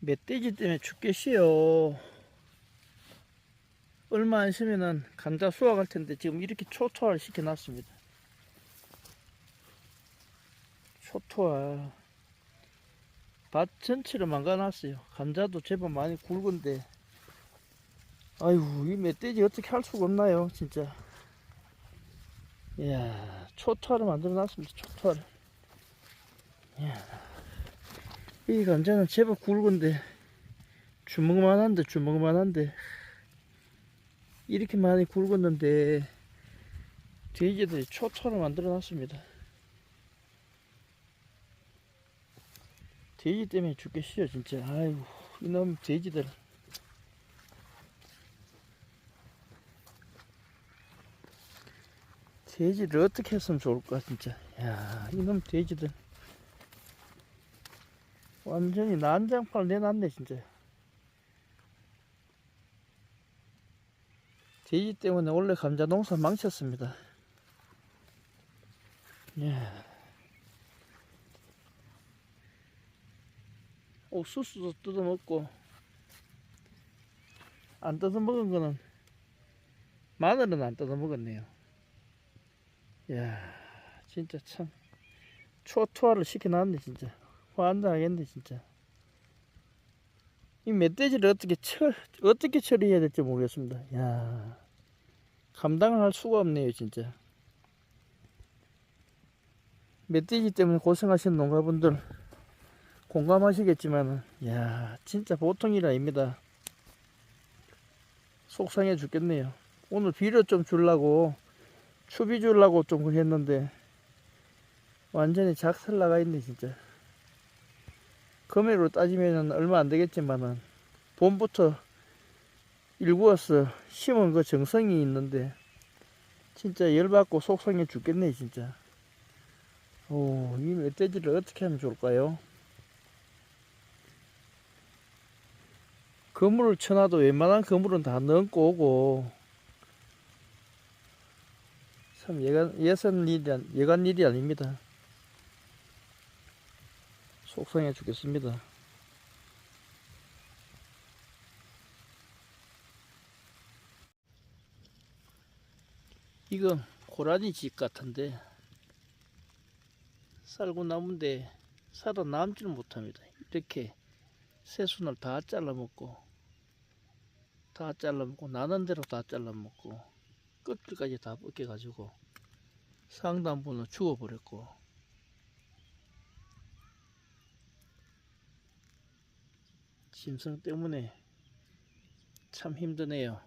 멧돼지 때문에 죽겠어요. 얼마 안 있으면은 감자 수확할 텐데 지금 이렇게 초토화를 시켜놨습니다. 초토화. 밭 전체를 망가놨어요. 감자도 제법 많이 굵은데. 아이고, 이 멧돼지 어떻게 할 수가 없나요, 진짜. 이야, 초토화를 만들어 놨습니다, 초토화를. 이야. 이 감자는 제법 굵은데, 주먹만 한데, 주먹만 한데. 이렇게 많이 굵었는데, 돼지들이 초토화를 만들어 놨습니다. 돼지 때문에 죽겠어요, 진짜. 아이고, 이놈 돼지들. 돼지를 어떻게 했으면 좋을까, 진짜. 야, 이놈 돼지들. 완전히 난장판을 내놨네, 진짜. 돼지 때문에 원래 감자 농사 망쳤습니다. 야. 옥수수도 뜯어먹고 안 뜯어먹은 거는 마늘은 안 뜯어먹었네요 이야 진짜 참 초토화를 시켜놨네 진짜 환장하겠네 진짜 이 멧돼지를 어떻게 처 어떻게 처리해야 될지 모르겠습니다 야 감당을 할 수가 없네요 진짜 멧돼지 때문에 고생하시는 농가분들 공감하시겠지만, 야 진짜 보통 일 아닙니다. 속상해 죽겠네요. 오늘 비료 좀 주려고, 추비 주려고 좀 했는데, 완전히 작살 나가 있네, 진짜. 금액으로 따지면 얼마 안 되겠지만은, 봄부터 일구어서 심은 그 정성이 있는데, 진짜 열받고 속상해 죽겠네, 진짜. 오, 이 멧돼지를 어떻게 하면 좋을까요? 그물을 쳐놔도 웬만한 그물은 다 넘고 오고 참 예간, 예산 일이, 예간 일이 아닙니다. 속상해 죽겠습니다. 이건 고라니 집 같은데 살고 남은데 살아남지는 못합니다. 이렇게 새순을 다 잘라먹고 다 잘라먹고 나는 대로 다 잘라먹고 끝까지 다 벗겨가지고 상단부는 죽어버렸고 짐승 때문에 참 힘드네요.